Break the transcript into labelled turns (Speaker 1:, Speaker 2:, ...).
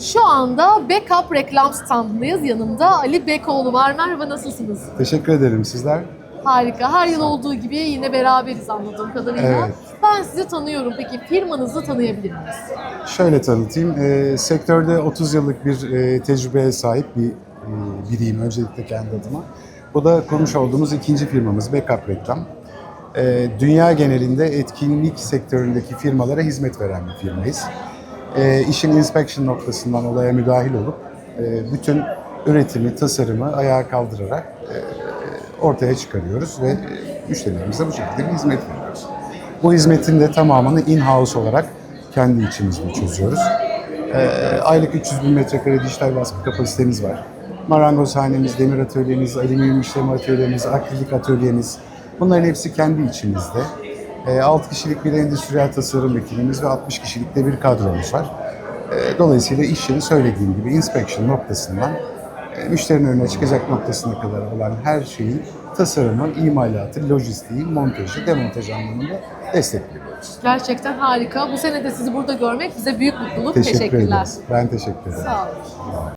Speaker 1: Şu anda Backup reklam standındayız. Yanımda Ali Bekoğlu var. Merhaba nasılsınız?
Speaker 2: Teşekkür ederim sizler.
Speaker 1: Harika. Her yıl olduğu gibi yine beraberiz anladığım kadarıyla.
Speaker 2: Evet.
Speaker 1: Ben sizi tanıyorum. Peki firmanızı tanıyabilir miyiz?
Speaker 2: Şöyle tanıtayım. Ee, sektörde 30 yıllık bir e, tecrübeye sahip bir e, biriyim öncelikle kendi adıma. Bu da kurmuş olduğumuz ikinci firmamız Backup Reklam. Ee, dünya genelinde etkinlik sektöründeki firmalara hizmet veren bir firmayız. Ee, işin inspection noktasından olaya müdahil olup e, bütün üretimi, tasarımı ayağa kaldırarak e, ortaya çıkarıyoruz ve e, müşterilerimize bu şekilde bir hizmet veriyoruz. Bu hizmetin de tamamını in-house olarak kendi içimizde çözüyoruz. Ee, aylık 300 bin metrekare dijital baskı kapasitemiz var. Marangozhanemiz, demir atölyemiz, alüminyum işleme atölyemiz, akrilik atölyemiz bunların hepsi kendi içimizde. Ee, 6 kişilik bir endüstriyel tasarım ekibimiz ve 60 kişilik de bir kadromuz var. Ee, dolayısıyla iş yeri söylediğim gibi inspection noktasından e, müşterinin önüne çıkacak noktasına kadar olan her şeyin tasarımı, imalatı, lojistiği, montajı, demontaj anlamında destekliyoruz.
Speaker 1: Gerçekten harika. Bu sene de sizi burada görmek bize büyük mutluluk.
Speaker 2: Teşekkür
Speaker 1: Teşekkürler.
Speaker 2: ederiz. Ben teşekkür ederim.
Speaker 1: Sağ olun.